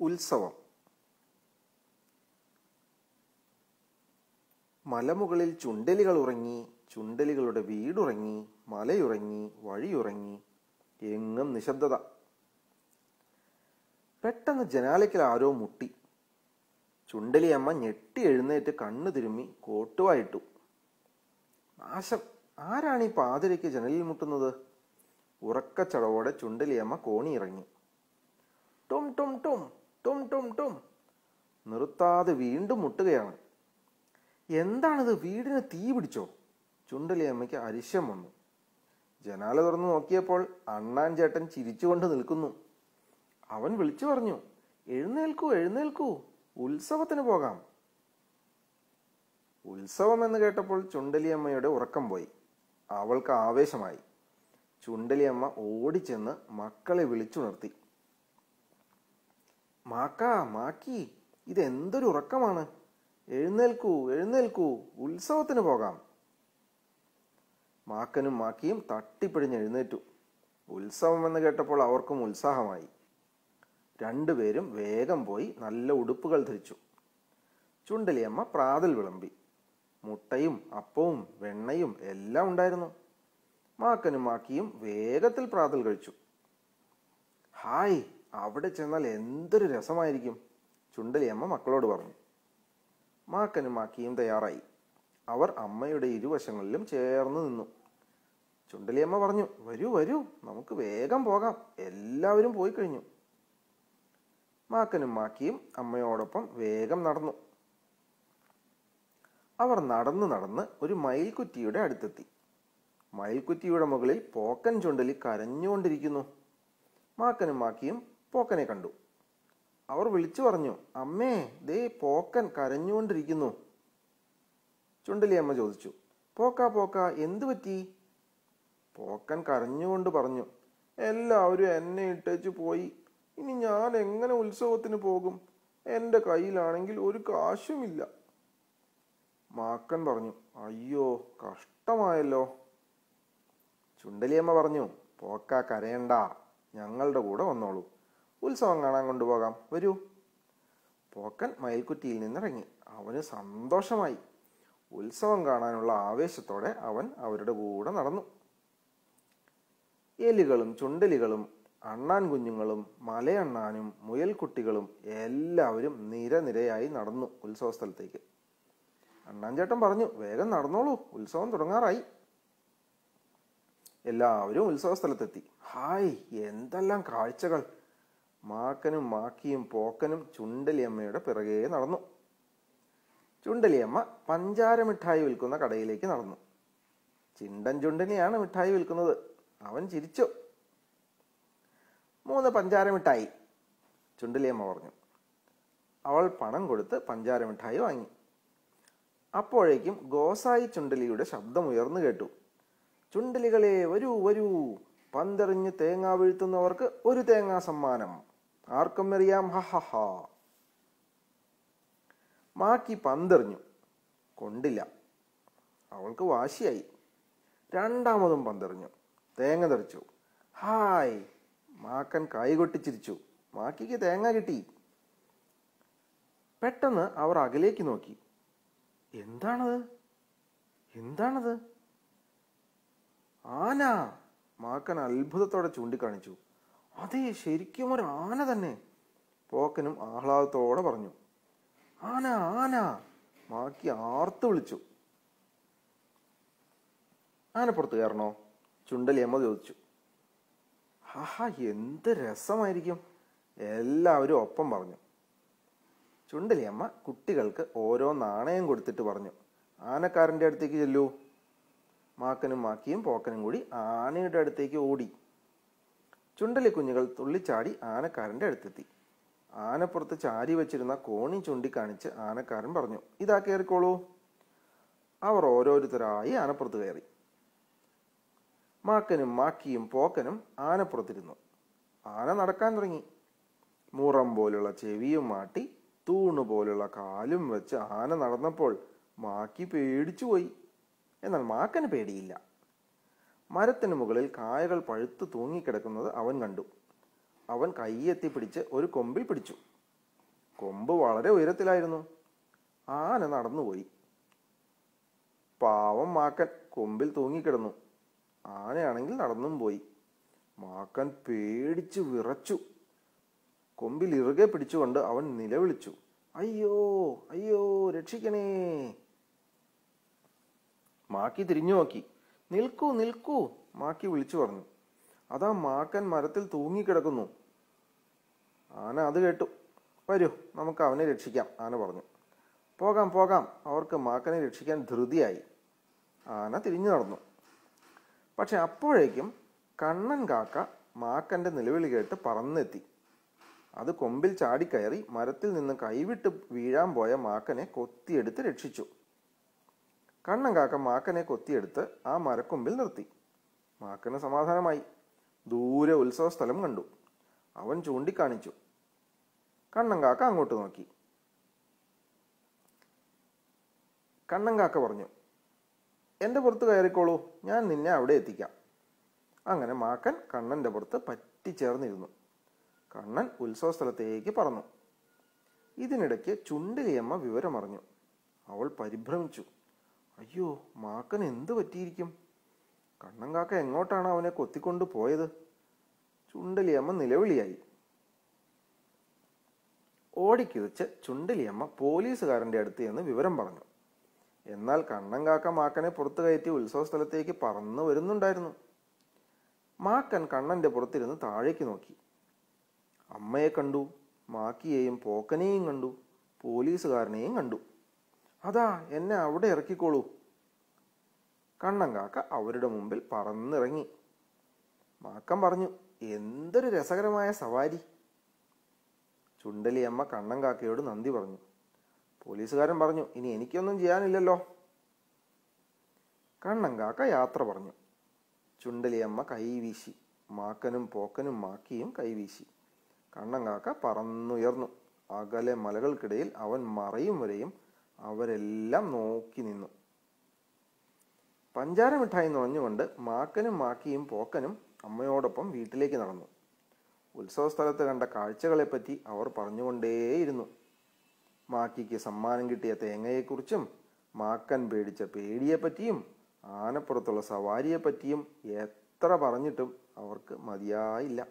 ഉത്സവം. മലമുകളിൽ ചുണ്ടലികൾ ഉറങ്ങി ചുണ്ടലികളുടെ വീടുറങ്ങി മലയുറങ്ങി വഴിയുറങ്ങി എങ്ങും നിശബ്ദത. പെട്ടെന്ന് ജനാലയ്ക്കൽ ആരോ മുട്ടി. ചുണ്ടലിയമ്മ ഞെട്ടി എഴുന്നേറ്റ് കണ്ണു തിരുമ്മി കോട്ടുവായിട്ടു. നാശം. ആരാണ് ഈ പാതിരയ്ക്ക് ജനലിൽ മുട്ടുന്നത്? ഉറക്കച്ചടവോടെ ചുണ്ടലിയമ്മ കോണി ഇറങ്ങി ടും ടും ടും ടും ടും ടും നിർത്താതെ വീണ്ടും മുട്ടുകയാണ്. എന്താണിത്? വീടിന് തീ പിടിച്ചോ? ചുണ്ടലി അമ്മയ്ക്ക് അരിശം വന്നു. ജനാല തുറന്നു നോക്കിയപ്പോൾ അണ്ണാൻ ചേട്ടൻ ചിരിച്ചുകൊണ്ട് നിൽക്കുന്നു. അവൻ വിളിച്ചു പറഞ്ഞു എഴുന്നേൽക്കൂ എഴുന്നേൽക്കൂ. ഉത്സവത്തിന് പോകാം. ഉത്സവം എന്ന് കേട്ടപ്പോൾ ചുണ്ടലിയമ്മയുടെ ഉറക്കം പോയി. അവൾക്ക് ആവേശമായി. ചുണ്ടലിയമ്മ ഓടിച്ചെന്ന് മക്കളെ വിളിച്ചുണർത്തി. മാക്കാ മാക്കി ഇതെന്തൊരു ഉറക്കമാണ്. എഴുന്നേൽക്കൂ എഴുന്നേൽക്കൂ ഉത്സവത്തിന് പോകാം. മാക്കനും മാക്കിയും തട്ടിപ്പിടിഞ്ഞ് എഴുന്നേറ്റു. ഉത്സവം എന്ന് കേട്ടപ്പോൾ അവർക്കും ഉത്സാഹമായി. രണ്ടുപേരും വേഗം പോയി നല്ല ഉടുപ്പുകൾ ധരിച്ചു. ചുണ്ടലിയമ്മ പ്രാതൽ വിളമ്പി. മുട്ടയും അപ്പവും വെണ്ണയും എല്ലാം ഉണ്ടായിരുന്നു. മാക്കനും മാക്കിയും വേഗത്തിൽ പ്രാതൽ കഴിച്ചു. ഹായ് അവിടെ ചെന്നാൽ എന്തൊരു രസമായിരിക്കും? ചുണ്ടലിയമ്മ മക്കളോട് പറഞ്ഞു. മാക്കനും മാക്കിയും തയ്യാറായി. അവർ അമ്മയുടെ ഇരുവശങ്ങളിലും ചേർന്ന് നിന്നു. ചുണ്ടലിയമ്മ പറഞ്ഞു വരൂ വരൂ നമുക്ക് വേഗം പോകാം. എല്ലാവരും പോയി കഴിഞ്ഞു. മാക്കനും മാക്കിയും അമ്മയോടൊപ്പം വേഗം നടന്നു. അവർ നടന്നു നടന്ന് ഒരു മയിൽക്കുറ്റിയുടെ അടുത്തെത്തി. മയിൽക്കുറ്റിയുടെ മുകളിൽ പോക്കൻ ചുണ്ടലി കരഞ്ഞുകൊണ്ടിരിക്കുന്നു. മാക്കനും മാക്കിയും പോക്കനെ കണ്ടു. അവർ വിളിച്ചു പറഞ്ഞു അമ്മേ ദേ പോക്കൻ കരഞ്ഞുകൊണ്ടിരിക്കുന്നു. ചുണ്ടലി അമ്മ ചോദിച്ചു പോക്ക പോക്ക എന്തു പറ്റി? പോക്കൻ കരഞ്ഞുകൊണ്ട് പറഞ്ഞു എല്ലാവരും എന്നെ ഇട്ടേച്ചു പോയി. ഇനി ഞാൻ എങ്ങനെ ഉത്സവത്തിന് പോകും? എന്റെ കയ്യിലാണെങ്കിൽ ഒരു കാശുമില്ല. മാക്കൻ പറഞ്ഞു അയ്യോ കഷ്ടമായല്ലോ. ചുണ്ടലിയമ്മ പറഞ്ഞു പോക്ക കരയണ്ട. ഞങ്ങളുടെ കൂടെ വന്നോളൂ. ഉത്സവം കാണാൻ കൊണ്ടുപോകാം. വരൂ. പോക്കൻ മയിൽക്കുറ്റിയിൽ നിന്നിറങ്ങി. അവന് സന്തോഷമായി. ഉത്സവം കാണാനുള്ള ആവേശത്തോടെ അവൻ അവരുടെ കൂടെ നടന്നു. എലികളും ചുണ്ടലികളും അണ്ണാൻ കുഞ്ഞുങ്ങളും മലയണ്ണാനും മുയൽക്കുട്ടികളും എല്ലാവരും നിരനിരയായി നടന്നു ഉത്സവ സ്ഥലത്തേക്ക്. അണ്ണാൻ ചേട്ടൻ പറഞ്ഞു വേഗം നടന്നോളൂ. ഉത്സവം തുടങ്ങാറായി. എല്ലാവരും ഉത്സവ സ്ഥലത്തെത്തി. ഹായ് എന്തെല്ലാം കാഴ്ചകൾ? മാക്കനും മാക്കിയും പോക്കനും ചുണ്ടലിയമ്മയുടെ പിറകെ നടന്നു. ചുണ്ടലിയമ്മ പഞ്ചാര മിഠായി വിൽക്കുന്ന കടയിലേക്ക് നടന്നു. ചിണ്ടൻ ചുണ്ടനെയാണ് മിഠായി വിൽക്കുന്നത്. അവൻ ചിരിച്ചു. മൂന്ന് പഞ്ചാര മിഠായി ചുണ്ടലിയമ്മ പറഞ്ഞു. അവൾ പണം കൊടുത്ത് പഞ്ചാര മിഠായി വാങ്ങി. അപ്പോഴേക്കും ഗോസായി ചുണ്ടലിയുടെ ശബ്ദം ഉയർന്നു കേട്ടു. ചുണ്ടലികളെ വരൂ വരൂ. പന്തെറിഞ്ഞ് തേങ്ങ വീഴ്ത്തുന്നവർക്ക് ഒരു തേങ്ങാ സമ്മാനം. ആർക്കും അറിയാം. ഹ ഹ ഹ. മാക്കി പന്തെറിഞ്ഞു. കൊണ്ടില്ല. അവൾക്ക് വാശിയായി. രണ്ടാമതും പന്തെറിഞ്ഞു. തേങ്ങ തെറിച്ചു. ഹായ്. മാക്കൻ കൈകൊട്ടിച്ചിരിച്ചു മാക്കിക്ക് തേങ്ങ കിട്ടി. പെട്ടെന്ന് അവർ അകലേക്ക് നോക്കി. എന്താണത്? എന്താണത്? ആന. മാക്കൻ അത്ഭുതത്തോടെ ചൂണ്ടിക്കാണിച്ചു. അതെ ശരിക്കും ഒരു ആന തന്നെ. പോക്കനും ആഹ്ലാദത്തോടെ പറഞ്ഞു. ആന ആന മാക്കി ആർത്തു വിളിച്ചു. ആനപ്പുറത്ത് കയറണോ? ചുണ്ടലി അമ്മ ചോദിച്ചു. ഹാ എന്ത് രസമായിരിക്കും. എല്ലാവരും ഒപ്പം പറഞ്ഞു. ചുണ്ടലി അമ്മ കുട്ടികൾക്ക് ഓരോ നാണയം കൊടുത്തിട്ട് പറഞ്ഞു. ആനക്കാരന്റെ അടുത്തേക്ക് ചെല്ലൂ. മാക്കനും മാക്കിയും പോക്കനും കൂടി ആനയുടെ അടുത്തേക്ക് ഓടി. ചുണ്ടലി കുഞ്ഞുകൾ തുള്ളിച്ചാടി ആനക്കാരന്റെ അടുത്തെത്തി. ആനപ്പുറത്ത് ചാരി വെച്ചിരുന്ന കോണി ചൂണ്ടിക്കാണിച്ച് ആനക്കാരൻ പറഞ്ഞു ഇതാ കയറിക്കോളൂ അവർ ഓരോരുത്തരായി ആനപ്പുറത്ത് കയറി. മാക്കനും മാക്കിയും പോക്കനും ആനപ്പുറത്തിരുന്നു. ആന നടക്കാൻ തുടങ്ങി. മുറം പോലുള്ള ചെവിയും മാട്ടി തൂണ് പോലുള്ള കാലും വെച്ച് ആന നടന്നപ്പോൾ മാക്കി പേടിച്ചുപോയി. എന്നാൽ മാക്കന് പേടിയില്ല. മരത്തിന് മുകളിൽ കായകൾ പഴുത്ത് തൂങ്ങിക്കിടക്കുന്നത് അവൻ കണ്ടു. അവൻ കൈയെത്തി പിടിച്ച് ഒരു കൊമ്പിൽ പിടിച്ചു. കൊമ്പ് വളരെ ഉയരത്തിലായിരുന്നു. ആന നടന്നുപോയി. പാവം മാക്കൻ കൊമ്പിൽ തൂങ്ങിക്കിടന്നു. ആനയാണെങ്കിൽ നടന്നും പോയി. മാക്കൻ പേടിച്ച് വിറച്ചു. കൊമ്പിൽ ഇറുകെ പിടിച്ചുകൊണ്ട് അവൻ നിലവിളിച്ചു. അയ്യോ അയ്യോ രക്ഷിക്കണേ. മാക്കി തിരിഞ്ഞു നോക്കി നിൽക്കൂ നിൽക്കൂ മാക്കി വിളിച്ചു പറഞ്ഞു. അതാ മാക്കൻ മരത്തിൽ തൂങ്ങിക്കിടക്കുന്നു. ആന അത് കേട്ടു. വരൂ നമുക്ക് അവനെ രക്ഷിക്കാം ആന പറഞ്ഞു. പോകാം പോകാം അവർക്ക് മാക്കനെ രക്ഷിക്കാൻ ധൃതിയായി. ആന തിരിഞ്ഞു നടന്നു. പക്ഷെ അപ്പോഴേക്കും കണ്ണൻ കാക്ക മാക്കന്റെ നിലവിളി കേട്ട് പറന്നെത്തി. അത് കൊമ്പിൽ ചാടിക്കയറി മരത്തിൽ നിന്ന് കൈവിട്ട് വീഴാൻ പോയ മാക്കനെ കൊത്തിയെടുത്ത് രക്ഷിച്ചു. കണ്ണൻ കാക്ക മാക്കനെ കൊത്തിയെടുത്ത് ആ മരക്കൊമ്പിൽ നിർത്തി. മാക്കന് സമാധാനമായി. ദൂരെ ഉത്സവ സ്ഥലം കണ്ടു. അവൻ ചൂണ്ടിക്കാണിച്ചു. കണ്ണൻ കാക്ക അങ്ങോട്ട് നോക്കി. കണ്ണൻ കാക്ക പറഞ്ഞു എന്റെ പുറത്ത് കയറിക്കോളൂ. ഞാൻ നിന്നെ അവിടെ എത്തിക്കാം. അങ്ങനെ മാക്കൻ കണ്ണന്റെ പുറത്ത് പറ്റിച്ചേർന്നിരുന്നു. കണ്ണൻ ഉത്സവ സ്ഥലത്തേക്ക് പറന്നു. ഇതിനിടയ്ക്ക് ചുണ്ടിലിയമ്മ വിവരമറിഞ്ഞു. അവൾ പരിഭ്രമിച്ചു. അയ്യോ മാക്കൻ എന്ത് പറ്റിയിരിക്കും? കണ്ണൻ കാക്ക എങ്ങോട്ടാണ് അവനെ കൊത്തിക്കൊണ്ട് പോയത്? ചുണ്ടലിയമ്മ നിലവിളിയായി. ഓടിക്കിതച്ച് ചുണ്ടലിയമ്മ പോലീസുകാരന്റെ അടുത്ത് എന്ന് വിവരം പറഞ്ഞു. എന്നാൽ കണ്ണൻ കാക്ക മാക്കനെ പുറത്തു കയറ്റി ഉത്സവ സ്ഥലത്തേക്ക് പറന്നു വരുന്നുണ്ടായിരുന്നു. മാക്കൻ കണ്ണന്റെ പുറത്തിരുന്ന് താഴേക്ക് നോക്കി. അമ്മയെ കണ്ടു മാക്കിയെയും പോക്കനെയും കണ്ടു പോലീസുകാരനെയും കണ്ടു. അതാ എന്നെ അവിടെ ഇറക്കിക്കോളൂ. കണ്ണൻ കാക്ക അവരുടെ മുമ്പിൽ പറന്നിറങ്ങി. മാക്കം പറഞ്ഞു എന്തൊരു രസകരമായ സവാരി. ചുണ്ടലിയമ്മ കണ്ണൻ കാക്കയോട് നന്ദി പറഞ്ഞു. പോലീസുകാരൻ പറഞ്ഞു ഇനി എനിക്കൊന്നും ചെയ്യാനില്ലല്ലോ. കണ്ണൻ കാക്ക യാത്ര പറഞ്ഞു. ചുണ്ടലിയമ്മ കൈവീശി മാക്കനും പോക്കനും മാക്കിയും കൈവീശി കണ്ണൻ കാക്ക പറന്നുയർന്നു. അകലെ മലകൾക്കിടയിൽ അവൻ മറയും വരെയും അവരെല്ലാം നോക്കി നിന്നു. പഞ്ചാര മിഠായി നുറഞ്ഞുകൊണ്ട് മാക്കനും മാക്കിയും പോക്കനും അമ്മയോടൊപ്പം വീട്ടിലേക്ക് നടന്നു. ഉത്സവ സ്ഥലത്ത് കണ്ട കാഴ്ചകളെപ്പറ്റി അവർ പറഞ്ഞുകൊണ്ടേയിരുന്നു. മാക്കിക്ക് സമ്മാനം കിട്ടിയ തേങ്ങയെക്കുറിച്ചും മാക്കൻ പേടിച്ച പേടിയെപ്പറ്റിയും ആനപ്പുറത്തുള്ള സവാരിയെപ്പറ്റിയും എത്ര പറഞ്ഞിട്ടും അവർക്ക് മതിയായില്ല.